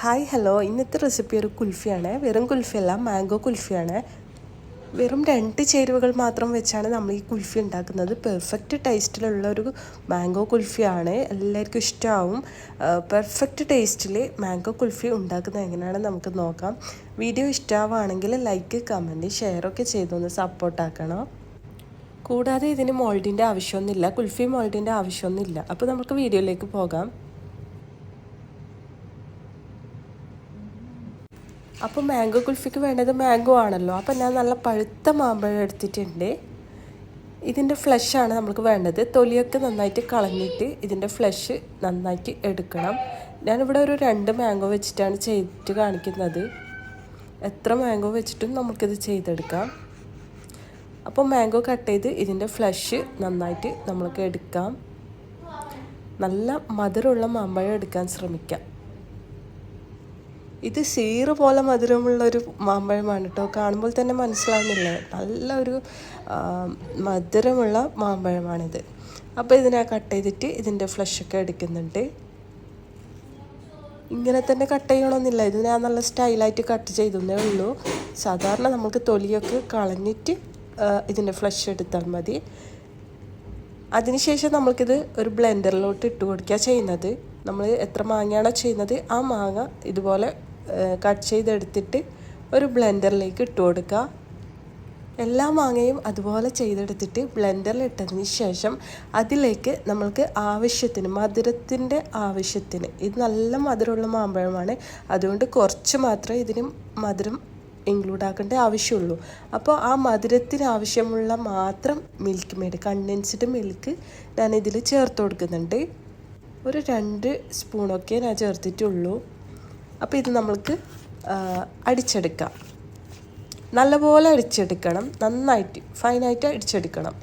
Hi hello ഇന്നത്തെ recipe ഒരു കുൽഫിയാണ്. വെറും കുൽഫിയല്ല മാംഗോ കുൽഫിയാണ്. വെറും രണ്ട് ചേരുവകൾ മാത്രം വെച്ചാണ് നമ്മൾ ഈ കുൽഫി ഉണ്ടാക്കുന്നത്. പെർഫെക്റ്റ് ടേസ്റ്റിലുള്ള ഒരു മാംഗോ കുൽഫിയാണ്. എല്ലാവർക്കും ഇഷ്ടമാവും പെർഫെക്റ്റ് ടേസ്റ്റിൽ മാംഗോ കുൽഫി ഉണ്ടാക്കുന്നത് എങ്ങനെയാണെന്ന് നമുക്ക് നോക്കാം. വീഡിയോ ഇഷ്ടമാവുകയാണെങ്കിൽ ലൈക്ക് കമന്റ് ഷെയറൊക്കെ ചെയ്തൊന്ന് സപ്പോർട്ടാക്കണം കൂടാതെ ഇതിന് മോൾഡിന്റെ ആവശ്യമൊന്നുമില്ല. കുൽഫി മോൾഡിന്റെ ആവശ്യമൊന്നുമില്ല. അപ്പോൾ നമുക്ക് വീഡിയോയിലേക്ക് പോകാം. അപ്പോൾ മാംഗോ കുൽഫിക്ക് വേണ്ടത് മാംഗോ ആണല്ലോ. അപ്പോൾ ഞാൻ നല്ല പഴുത്ത മാമ്പഴം എടുത്തിട്ടുണ്ട്. ഇതിന്റെ ആണ് നമുക്ക് വേണ്ടത്. തൊലിയൊക്കെ നന്നായിട്ട് കളഞ്ഞിട്ട് ഇതിന്റെ ഫ്ലഷ് നന്നായിട്ട് എടുക്കണം. ഞാനിവിടെ ഒരു രണ്ട് മാംഗോ വെച്ചിട്ടാണ് ചെയ്തിട്ട് കാണിക്കുന്നത്. എത്ര മാംഗോ വെച്ചിട്ടും നമുക്കിത് ചെയ്തെടുക്കാം. അപ്പോൾ മാംഗോ കട്ട് ചെയ്ത് ഇതിന്റെ ഫ്ലഷ് നന്നായിട്ട് നമ്മൾക്ക് എടുക്കാം. നല്ല മധുരമുള്ള മാമ്പഴം എടുക്കാൻ ശ്രമിക്കാം. ഇത് സീറ് പോലെ മധുരമുള്ള ഒരു മാമ്പഴമാണ് കേട്ടോ. കാണുമ്പോൾ തന്നെ മനസ്സിലാവുന്നില്ലേ. നല്ല ഒരു മധുരമുള്ള മാമ്പഴമാണിത്. അപ്പോൾ ഇതിനെ കട്ട് ചെയ്തിട്ട് ഇതിന്റെ ഫ്ലഷൊക്കെ എടുക്കുന്നുണ്ട്. ഇങ്ങനെ തന്നെ കട്ട് ചെയ്യണമെന്നില്ല ഇത് ഞാൻ നല്ല സ്റ്റൈലായിട്ട് കട്ട് ചെയ്തേ ഉള്ളൂ. സാധാരണ നമുക്ക് തൊലിയൊക്കെ കളഞ്ഞിട്ട് ഇതിന്റെ ഫ്ലഷ് എടുത്താൽ മതി. അതിനുശേഷം നമ്മൾക്കിത് ഒരു ബ്ലെൻഡറിലോട്ട് ഇട്ട് കൊടുക്കുക ചെയ്യുന്നത്. നമ്മൾ എത്ര മാങ്ങയാണോ ചെയ്യുന്നത് ആ മാങ്ങ ഇതുപോലെ കട്ട് ചെയ്തെടുത്തിട്ട് ഒരു ബ്ലെൻഡറിലേക്ക് ഇട്ട് കൊടുക്കുക. എല്ലാ മാങ്ങയും അതുപോലെ ചെയ്തെടുത്തിട്ട് ബ്ലെൻഡറിൽ ഇട്ടതിന് ശേഷം അതിലേക്ക് നമ്മൾക്ക് ആവശ്യത്തിന് മധുരത്തിന്റെ ആവശ്യത്തിന് ഇത് നല്ല മധുരമുള്ള മാമ്പഴമാണ്. അതുകൊണ്ട് കുറച്ച് മാത്രമേ ഇതിന് മധുരം ഇൻക്ലൂഡ് ആക്കേണ്ട ആവശ്യമുള്ളൂ. അപ്പോൾ ആ മധുരത്തിന് ആവശ്യമുള്ള മാത്രം മിൽക്ക് മേഡ് കണ്ടൻസ്ഡ് മിൽക്ക് ഞാൻ ഇതിൽ ചേർത്ത് കൊടുക്കുന്നുണ്ട്. ഒരു രണ്ട് സ്പൂണൊക്കെ ഞാൻ ചേർത്തിട്ടുള്ളൂ. അപ്പോൾ ഇത് നമ്മൾക്ക് അടിച്ചെടുക്കാം. നല്ലപോലെ അടിച്ചെടുക്കണം. നന്നായിട്ട് ഫൈനായിട്ട് അടിച്ചെടുക്കണം.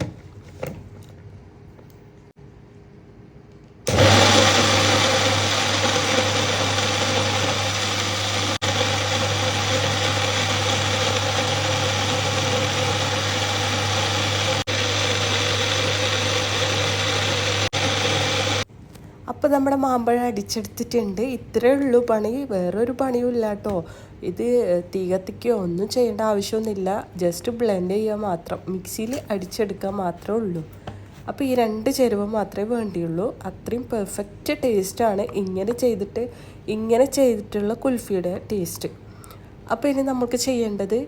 നമ്മുടെ മാമ്പഴം അടിച്ചെടുത്തിട്ടുണ്ട്. ഇത്രയേ ഉള്ളൂ പണി. വേറൊരു പണിയും ഇല്ല കേട്ടോ ഇത് തീ കത്തിക്കുകയോ ഒന്നും ചെയ്യേണ്ട ആവശ്യമൊന്നുമില്ല. ജസ്റ്റ് ബ്ലെൻഡ് ചെയ്യുക മാത്രം. മിക്സിയിൽ അടിച്ചെടുക്കാൻ മാത്രമേ ഉള്ളൂ. അപ്പോൾ ഈ രണ്ട് ചേരുവ മാത്രമേ വേണ്ടിയുള്ളൂ. അത്രയും പെർഫെക്റ്റ് ടേസ്റ്റാണ് ഇങ്ങനെ ചെയ്തിട്ട് ഇങ്ങനെ ചെയ്തിട്ടുള്ള കുൽഫിയുടെ ടേസ്റ്റ്. അപ്പോൾ ഇനി നമുക്ക് ചെയ്യേണ്ടത്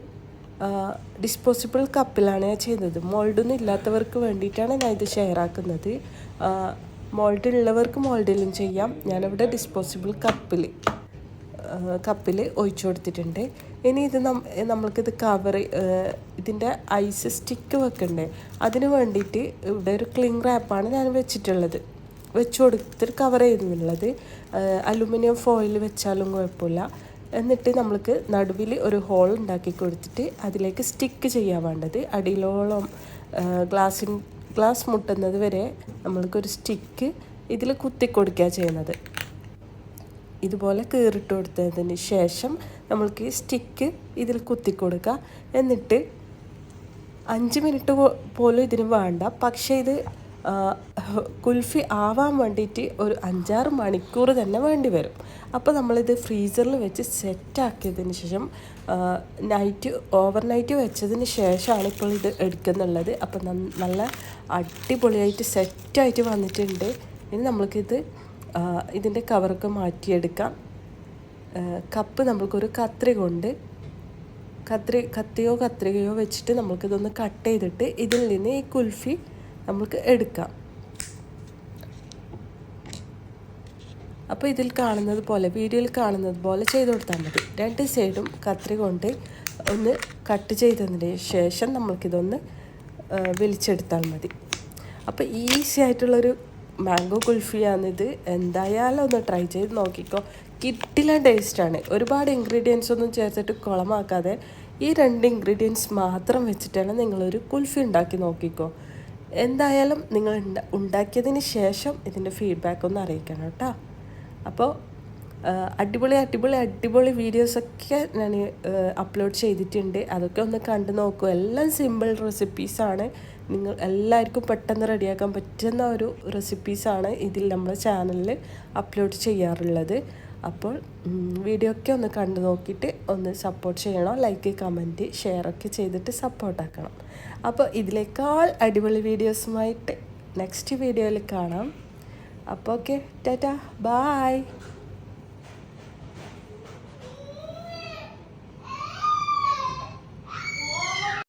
ഡിസ്പോസിബിൾ കപ്പിലാണ് ഞാൻ ചെയ്യുന്നത്. മോൾഡൊന്നും ഇല്ലാത്തവർക്ക് വേണ്ടിയിട്ടാണ് ഞാൻ ഇത് ഷെയർ ആക്കുന്നത്. മോൾഡ് ഉള്ളവർക്ക് മോൾഡിലും ചെയ്യാം. ഞാനിവിടെ ഡിസ്പോസിബിൾ കപ്പിൽ കപ്പിൽ ഒഴിച്ചു കൊടുത്തിട്ടുണ്ട്. ഇനി ഇത് നമ്മൾക്കിത് കവർ ഇതിന്റെ ഐസ് സ്റ്റിക്ക് വെക്കണ്ടേ? അതിന് വേണ്ടിയിട്ട് ഇവിടെ ഒരു ക്ലിങ് റാപ്പാണ് ഞാൻ വെച്ചിട്ടുള്ളത്. വെച്ച് കൊടുത്തിട്ട് കവർ ചെയ്തിട്ടുള്ളത് അലുമിനിയം ഫോയിൽ വെച്ചാലും കുഴപ്പമില്ല. എന്നിട്ട് നമ്മൾക്ക് നടുവിൽ ഒരു ഹോൾ ഉണ്ടാക്കി കൊടുത്തിട്ട് അതിലേക്ക് സ്റ്റിക്ക് ചെയ്യാൻ വേണ്ടത്. അടിയിലോളം ഗ്ലാസിൻ ഗ്ലാസ് മുട്ടുന്നത് വരെ നമ്മൾക്കൊരു സ്റ്റിക്ക് ഇതിൽ കുത്തി കൊടുക്കുക ചെയ്യുന്നത്. ഇതുപോലെ കീറിട്ട് കൊടുത്തതിന് ശേഷം നമ്മൾക്ക് ഈ സ്റ്റിക്ക് ഇതിൽ കുത്തി കൊടുക്കുക എന്നിട്ട് അഞ്ച് മിനിറ്റ് പോലും ഇതിന് വേണ്ട. പക്ഷേ ഇത് കുൽഫി ആവാൻ വേണ്ടിയിട്ട് ഒരു അഞ്ചാറ് മണിക്കൂർ തന്നെ വേണ്ടി വരും. അപ്പോൾ നമ്മളിത് ഫ്രീസറിൽ വെച്ച് സെറ്റാക്കിയതിന് ശേഷം നൈറ്റ് ഓവർനൈറ്റ് വെച്ചതിന് ശേഷമാണ് ഇപ്പോൾ ഇത് എടുക്കുന്നുള്ളത്. അപ്പോൾ നല്ല അടിപൊളിയായിട്ട് സെറ്റായിട്ട് വന്നിട്ടുണ്ട്. ഇനി നമ്മൾക്കിത് ഇതിന്റെ കവറൊക്കെ മാറ്റിയെടുക്കാം. കപ്പ് നമ്മൾക്കൊരു കത്രി കൊണ്ട് കത്രി കത്തിയോ കത്രികയോ വെച്ചിട്ട് നമ്മൾക്കിതൊന്ന് കട്ട് ചെയ്തിട്ട് ഇതിൽ നിന്ന് ഈ കുൽഫി നമുക്ക് എടുക്കാം. അപ്പോൾ ഇതിൽ കാണുന്നത് പോലെ വീഡിയോയിൽ കാണുന്നത് പോലെ ചെയ്ത് കൊടുത്താൽ മതി. രണ്ട് സൈഡും കത്രി കൊണ്ട് ഒന്ന് കട്ട് ചെയ്തതിന് ശേഷം നമ്മൾക്കിതൊന്ന് വലിച്ചെടുത്താൽ മതി. അപ്പോൾ ഈസി ആയിട്ടുള്ളൊരു മാംഗോ കുൽഫിയാണിത്. എന്തായാലും ഒന്ന് ട്രൈ ചെയ്ത് നോക്കിക്കോ. കിട്ടില്ല ടേസ്റ്റാണ് ഒരുപാട് ഇൻഗ്രീഡിയൻസ് ഒന്നും ചേർത്തിട്ട് കുളമാക്കാതെ ഈ രണ്ട് ഇൻഗ്രീഡിയൻസ് മാത്രം വെച്ചിട്ടാണ് നിങ്ങളൊരു കുൽഫി ഉണ്ടാക്കി നോക്കിക്കോ. എന്തായാലും നിങ്ങൾ ഉണ്ടാക്കിയതിന് ശേഷം ഇതിന്റെ ഫീഡ്ബാക്ക് ഒന്ന് അറിയിക്കണം കേട്ടോ. അപ്പോൾ അടിപൊളി അടിപൊളി അടിപൊളി വീഡിയോസൊക്കെ ഞാൻ അപ്ലോഡ് ചെയ്തിട്ടുണ്ട്. അതൊക്കെ ഒന്ന് കണ്ടു നോക്കൂ. എല്ലാം സിമ്പിൾ റെസിപ്പീസാണ് നിങ്ങൾ എല്ലാവർക്കും പെട്ടെന്ന് റെഡിയാക്കാൻ പറ്റുന്ന ഒരു റെസിപ്പീസാണ് ഇതിൽ നമ്മുടെ ചാനലിൽ അപ്ലോഡ് ചെയ്യാറുള്ളത്. അപ്പോൾ വീഡിയോ ഒക്കെ ഒന്ന് കണ്ടു നോക്കിയിട്ട് ഒന്ന് സപ്പോർട്ട് ചെയ്യണം? ലൈക്ക് കമന്റ് ഒക്കെ ചെയ്തിട്ട് സപ്പോർട്ടാക്കണം അപ്പോൾ ഇതിനേക്കാൾ അടിപൊളി വീഡിയോസുമായിട്ട് നെക്സ്റ്റ് വീഡിയോയിൽ കാണാം. അപ്പോൾ ഓക്കെ ടാറ്റാ ബായ്